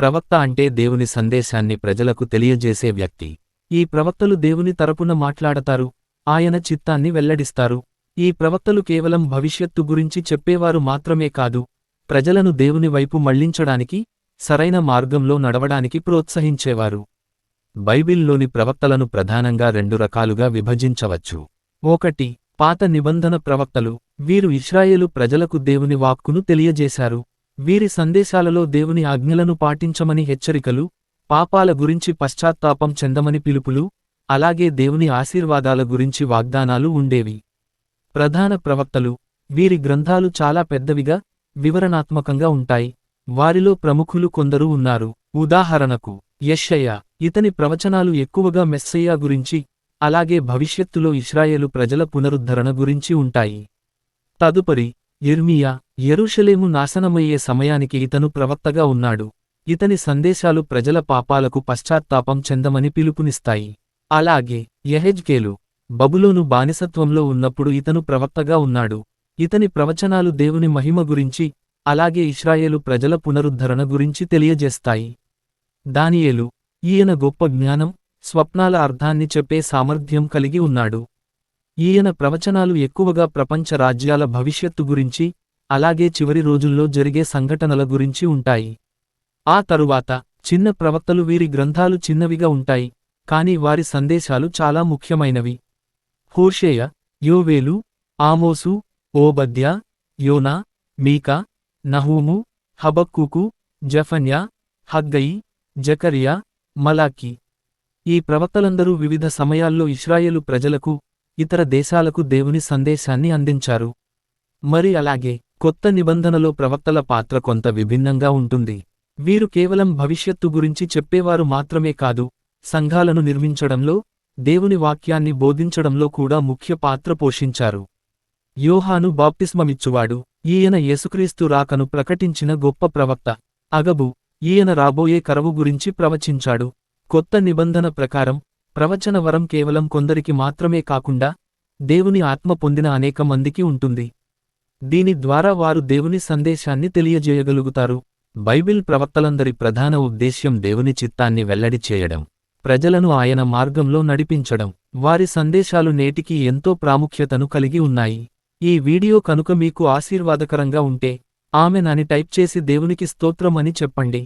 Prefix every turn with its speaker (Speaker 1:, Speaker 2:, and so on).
Speaker 1: ప్రవక్త అంటే దేవుని సందేశాన్ని ప్రజలకు తెలియజేసే వ్యక్తి. ఈ ప్రవక్తలు దేవుని తరపున మాట్లాడతారు ఆయన చిత్తాన్ని వెల్లడిస్తారు. ఈ ప్రవక్తలు కేవలం భవిష్యత్తు గురించి చెప్పేవారు మాత్రమే కాదు ప్రజలను దేవుని వైపు మళ్ళించడానికి సరైన మార్గంలో నడవడానికి ప్రోత్సహించేవారు. బైబిల్లోని ప్రవక్తలను ప్రధానంగా రెండు రకాలుగా విభజించవచ్చు. ఒకటి పాత నిబంధన ప్రవక్తలు వీరు ఇస్రాయేలు ప్రజలకు దేవుని వాక్కును తెలియజేశారు. వీరి సందేశాలలో దేవుని ఆజ్ఞలను పాటించమని హెచ్చరికలు పాపాల గురించి పశ్చాత్తాపం చెందమని పిలుపులు అలాగే దేవుని ఆశీర్వాదాల గురించి వాగ్దానాలు ఉండేవి. ప్రధాన ప్రవక్తలు వీరి గ్రంథాలు చాలా పెద్దవిగా వివరణాత్మకంగా ఉంటాయి. వారిలో ప్రముఖులు కొందరు ఉన్నారు. ఉదాహరణకు యశయ్య ఇతని ప్రవచనాలు ఎక్కువగా మెస్సయ్యా గురించి అలాగే భవిష్యత్తులో ఇస్రాయేలు ప్రజల పునరుద్ధరణ గురించి ఉంటాయి. తదుపరి ఇర్మియా ఎరుషలేము నాశనమయ్యే సమయానికి ఇతను ప్రవక్తగా ఉన్నాడు. ఇతని సందేశాలు ప్రజల పాపాలకు పశ్చాత్తాపం చెందమని పిలుపునిస్తాయి. అలాగే యహెజ్కేలు బబులోను బానిసత్వంలో ఉన్నప్పుడు ఇతను ప్రవక్తగా ఉన్నాడు. ఇతని ప్రవచనాలు దేవుని మహిమ గురించి అలాగే ఇస్రాయేలు ప్రజల పునరుద్ధరణ గురించి తెలియజేస్తాయి. దానియేలు ఈయన గొప్ప జ్ఞానం స్వప్నాల అర్థాన్ని చెప్పే సామర్థ్యం కలిగి ఉన్నాడు. ఈయన ప్రవచనాలు ఎక్కువగా ప్రపంచ రాజ్యాల భవిష్యత్తు గురించి అలాగే చివరి రోజుల్లో జరిగే సంఘటనల గురించి ఉంటాయి. ఆ తరువాత చిన్న ప్రవక్తలు వీరి గ్రంథాలు చిన్నవిగా ఉంటాయి కాని వారి సందేశాలు చాలా ముఖ్యమైనవి. హోషేయ యోవేలు ఆమోసు ఓబద్య యోనా మీకా నహూము హబక్కుకు జఫన్యా హగ్గయి జకరియా మలాకి. ఈ ప్రవక్తలందరూ వివిధ సమయాల్లో ఇస్రాయేలు ప్రజలకు ఇతర దేశాలకు దేవుని సందేశాన్ని అందించారు. మరి అలాగే కొత్త నిబంధనలో ప్రవక్తల పాత్ర కొంత విభిన్నంగా ఉంటుంది. వీరు కేవలం భవిష్యత్తు గురించి చెప్పేవారు మాత్రమే కాదు సంఘాలను నిర్మించడంలో దేవుని వాక్యాన్ని బోధించడంలో కూడా ముఖ్య పాత్ర పోషించారు. యోహాను బాప్తిస్మమిచ్చువాడు ఈయన యేసుక్రీస్తు రాకను ప్రకటించిన గొప్ప ప్రవక్త అగబు ఈయన రాబోయే కరవు గురించి ప్రవచించాడు. కొత్త నిబంధన ప్రకారం ప్రవచన వరం కేవలం కొందరికి మాత్రమే కాకుండా దేవుని ఆత్మ పొందిన అనేక మందికి ఉంటుంది. దీని ద్వారా వారు దేవుని సందేశాన్ని తెలియజేయగలుగుతారు. బైబిల్ ప్రవక్తలందరి ప్రధాన ఉద్దేశ్యం దేవుని చిత్తాన్ని వెల్లడి చేయడం ప్రజలను ఆయన మార్గంలో నడిపించడం. వారి సందేశాలు నేటికి ఎంతో ప్రాముఖ్యతను కలిగి ఉన్నాయి. ఈ వీడియో కనుక మీకు ఆశీర్వాదకరంగా ఉంటే ఆమె నని టైప్ చేసి దేవునికి స్తోత్రమని చెప్పండి.